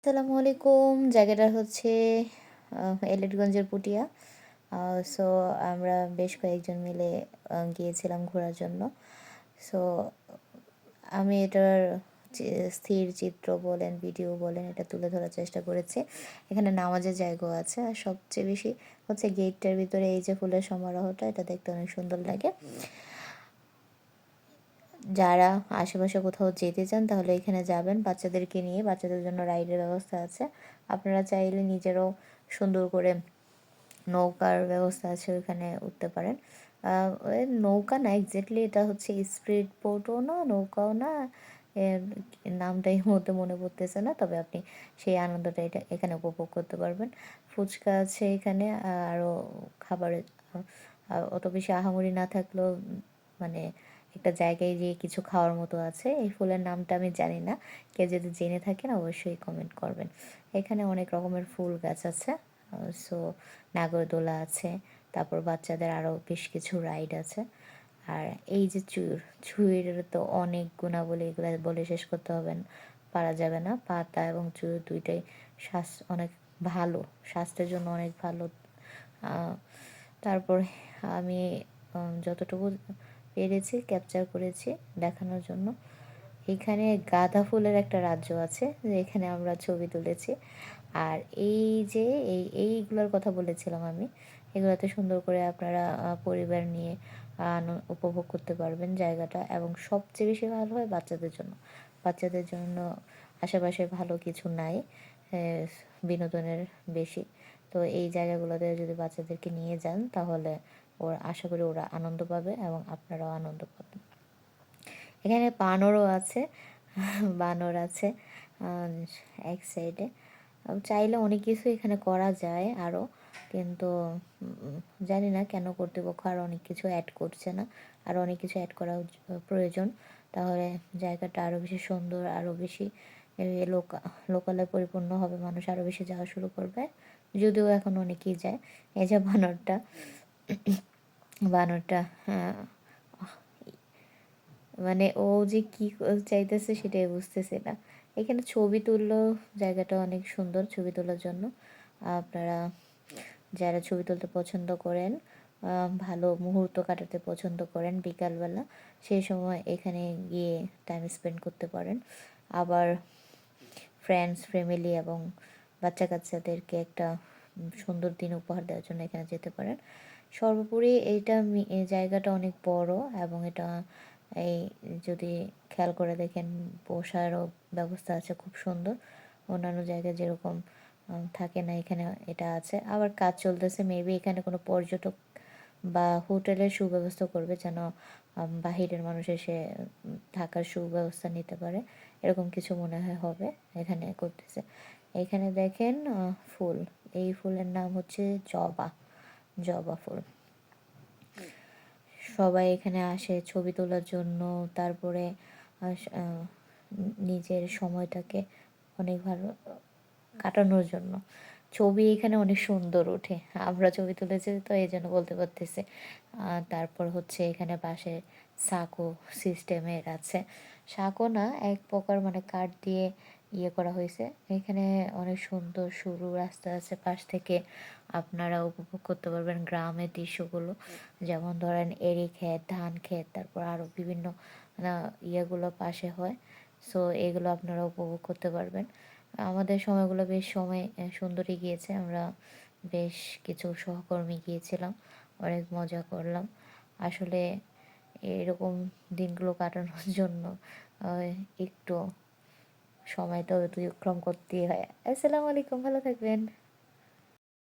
আসসালামু আলাইকুম। জায়গাটা হচ্ছে এলেটগঞ্জের পুটিয়া। সো আমরা বেশ কয়েকজন মিলে গিয়েছিলাম ঘোরার জন্য। সো আমি এটার স্থির চিত্র বলেন ভিডিও বলেন, এটা তুলে ধরার চেষ্টা করেছি। এখানে নামাজের জায়গা আছে। আর সবচেয়ে বেশি হচ্ছে গেটটার ভিতরে এই যে ফুলের সমারোহটা, এটা দেখতে অনেক সুন্দর লাগে। যারা আশেপাশে কোথাও যেতে চান, তাহলে এখানে যাবেন। বাচ্চাদেরকে নিয়ে বাচ্চাদের জন্য রাইডের ব্যবস্থা আছে। আপনারা চাইলে নিজেরও সুন্দর করে নৌকার ব্যবস্থা আছে ওইখানে উঠতে পারেন। নৌকা না এক্স্যাক্টলি এটা হচ্ছে স্পিড বোটও না, নৌকাও না, এর নামটা এই মুহূর্তে মনে পড়তেছে না, তবে আপনি সেই আনন্দটা এটা এখানে উপভোগ করতে পারবেন। ফুচকা আছে এখানে আরও খাবারের অত বেশি আহামরি না থাকলেও মানে একটা জায়গায় গিয়ে কিছু খাওয়ার মতো আছে। এই ফুলের নামটা আমি জানি না। কেউ যদি জেনে থাকেন, অবশ্যই কমেন্ট করবেন। এখানে অনেক রকমের ফুল গাছ আছে। সো নাগরদোলা আছে। তারপর বাচ্চাদের আরও বেশ কিছু রাইড আছে। আর এই যে চুর চুইয়ের তো অনেক গুণাবলী এগুলো বলে শেষ করতে হবে পারা যাবে না। পাতা এবং চুর দুইটাই স্বাস্থ্য অনেক ভালো, স্বাস্থ্যের জন্য অনেক ভালো। তারপর আমি যতটুকু পেরেছি ক্যাপচার করেছি দেখানোর জন্য। এখানে গাঁদা ফুলের একটা রাজ্য আছে, যেখানে আমরা ছবি তুলেছি। আর এই যে, এই, এইগুলোর কথা বলেছিলাম আমি, এগুলোতে সুন্দর করে আপনারা পরিবার নিয়ে উপভোগ করতে পারবেন জায়গাটা। এবং সবচেয়ে বেশি ভালো হয় বাচ্চাদের জন্য। বাচ্চাদের জন্য আশেপাশে ভালো কিছু নাই বিনোদনের বেশি। তো এই জায়গাগুলোতে যদি বাচ্চাদেরকে নিয়ে যান, তাহলে ওরা, আশা করি ওরা আনন্দ পাবে এবং আপনারাও আনন্দ পাবেন। এখানে বানরও আছে, বানর আছে এক সাইডে চাইলে অনেক কিছু এখানে করা যায় আরও, কিন্তু জানি না কেন কর্তৃপক্ষ আর অনেক কিছু অ্যাড করছে না। আর অনেক কিছু অ্যাড করা প্রয়োজন। তাহলে জায়গাটা আরও বেশি সুন্দর, আরও বেশি লোকা, লোকালয়ে পরিপূর্ণ হবে, মানুষ আরও বেশি যাওয়া শুরু করবে। যদিও এখন অনেকেই যায়, এই যে বানরটা। বানরটা হ্যাঁ। মানে ও যে কি চাইতেছে সেটাই বুঝতেছে না। এখানে ছবি তুললেও জায়গাটা অনেক সুন্দর ছবি তোলার জন্য। আপনারা যারা ছবি তুলতে পছন্দ করেন ভালো মুহূর্ত কাটাতে পছন্দ করেন বিকালবেলা সেই সময় এখানে গিয়ে টাইম স্পেন্ড করতে পারেন। আবার ফ্রেন্ডস ফ্যামিলি এবং বাচ্চা কাচ্চাদেরকে একটা সুন্দর দিন উপহার দেওয়ার জন্য এখানে যেতে পারেন। সর্বোপরি এইটা জায়গাটা অনেক বড় এবং এটা এই যদি খেয়াল করে দেখেন বসারও ব্যবস্থা আছে খুব সুন্দর। অন্যান্য জায়গায় যেরকম থাকে না এখানে এটা আছে। আবার কাজ চলতেছে মেবি এখানে কোনো পর্যটক বা হোটেলের সুব্যবস্থা করবে যেন বাহিরের মানুষ এসে থাকার সুব্যবস্থা নিতে পারে। এরকম কিছু মনে হয় হবে, এখানে করতেছে। এখানে দেখেন ফুল। এই ফুলের নাম হচ্ছে জবা জবা ফুল। সবাই এখানে আসে ছবি তোলার জন্য, তারপরে নিজের সময়টাকে অনেক ভালো কাটানোর জন্য। ছবি এখানে অনেক সুন্দর ওঠে। আমরা ছবি তুলেছি তো এই জন্য বলতে পারতেছি। তারপর হচ্ছে এখানে পাশে সাঁকো সিস্টেমের আছে। সাঁকো না, এক প্রকার মানে কাঠ দিয়ে ইয়ে করা হয়েছে। এখানে অনেক সুন্দর সরু রাস্তা আছে পাশ থেকে। আপনারা উপভোগ করতে পারবেন গ্রামের দৃশ্যগুলো। যেমন ধরেন এরি ক্ষেত, ধান ক্ষেত, তারপর আরও বিভিন্ন ইয়েগুলো পাশে হয়। সো এগুলো আপনারা উপভোগ করতে পারবেন। আমাদের সময়গুলো বেশ সময় সুন্দরই গিয়েছে। আমরা বেশ কিছু সহকর্মী গিয়েছিলাম, অনেক মজা করলাম। আসলে এরকম দিনগুলো কাটানোর জন্য একটু সময় তো অতিক্রম করতেই হয়। আসসালামু আলাইকুম, ভালো থাকবেন।